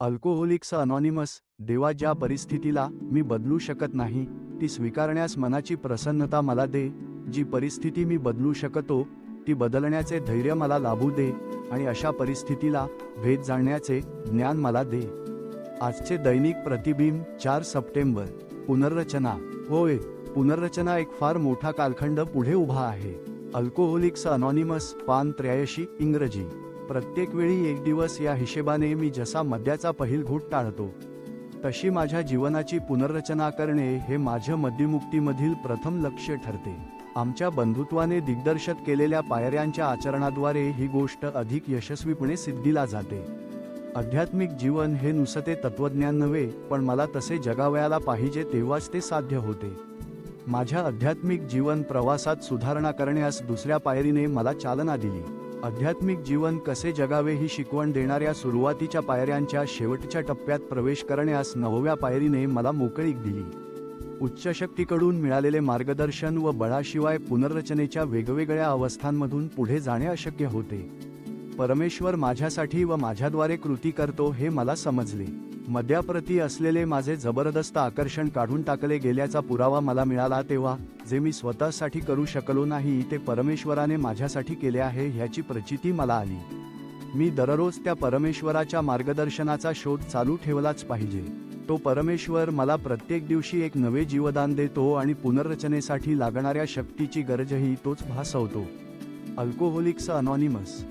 Alcoholics anonymous देवा ज्या परिस्थितीला मी बदलू शकत नाही ती स्वीकारण्यास मनाची प्रसन्नता मला दे जी परिस्थिती मी बदलू शकतो ती बदलण्याचे धैर्य मला लाभू दे आणि अशा परिस्थितीला भेद जाणण्याचे ज्ञान मला दे. आजचे दैनिक प्रतिबिंब चार सप्टेंबर. पुनर्रचना. होय पुनर्रचना एक फार मोठा कालखंड पुढे उभा आहे. अल्कोहोलिक्स अनॉनिमस पान त्र्याऐंशी इंग्रजी. प्रत्येक वेळी एक दिवस या हिशेबाने मी जसा मद्याचा पहिल घोट टाळतो तशी माझ्या जीवनाची पुनर्रचना करणे हे माझ्या मद्यमुक्तीमधील प्रथम लक्ष ठरते. आमच्या बंधुत्वाने दिग्दर्शक केलेल्या पायऱ्यांच्या आचरणाद्वारे ही गोष्ट अधिक यशस्वीपणे सिद्धीला जाते. आध्यात्मिक जीवन हे नुसते तत्वज्ञान नव्हे पण मला तसे जगावयाला पाहिजे तेव्हाच ते साध्य होते. माझ्या आध्यात्मिक जीवन प्रवासात सुधारणा करण्यास दुसऱ्या पायरीने मला चालना दिली. आध्यात्मिक जीवन कसे जगावे ही शिकवण देणाऱ्या सुरुवातीच्या पायऱ्यांच्या शेवटच्या टप्प्यात प्रवेश करण्यास नवव्या पायरीने मला मोकळीक दिली. उच्च शक्तीकडून मिळालेले मार्गदर्शन व बळाशिवाय पुनर्रचनेच्या वेगवेगळ्या अवस्थांमधून पुढे जाणे अशक्य होते. परमेश्वर माझ्यासाठी व माझ्याद्वारे कृती करतो हे मला समजले. मद्याप्रती असलेले माझे जबरदस्त आकर्षण काढून टाकले गेल्याचा पुरावा मला मिळाला तेव्हा जे मी स्वतःसाठी करू शकलो नाही ते परमेश्वराने माझ्यासाठी केले आहे ह्याची प्रचिती मला आली. मी दररोज त्या परमेश्वराच्या मार्गदर्शनाचा शोध चालू ठेवलाच पाहिजे. तो परमेश्वर मला प्रत्येक दिवशी एक नवे जीवदान देतो आणि पुनर्रचनेसाठी लागणाऱ्या शक्तीची गरजही तोच भासवतो. Alcoholics anonymous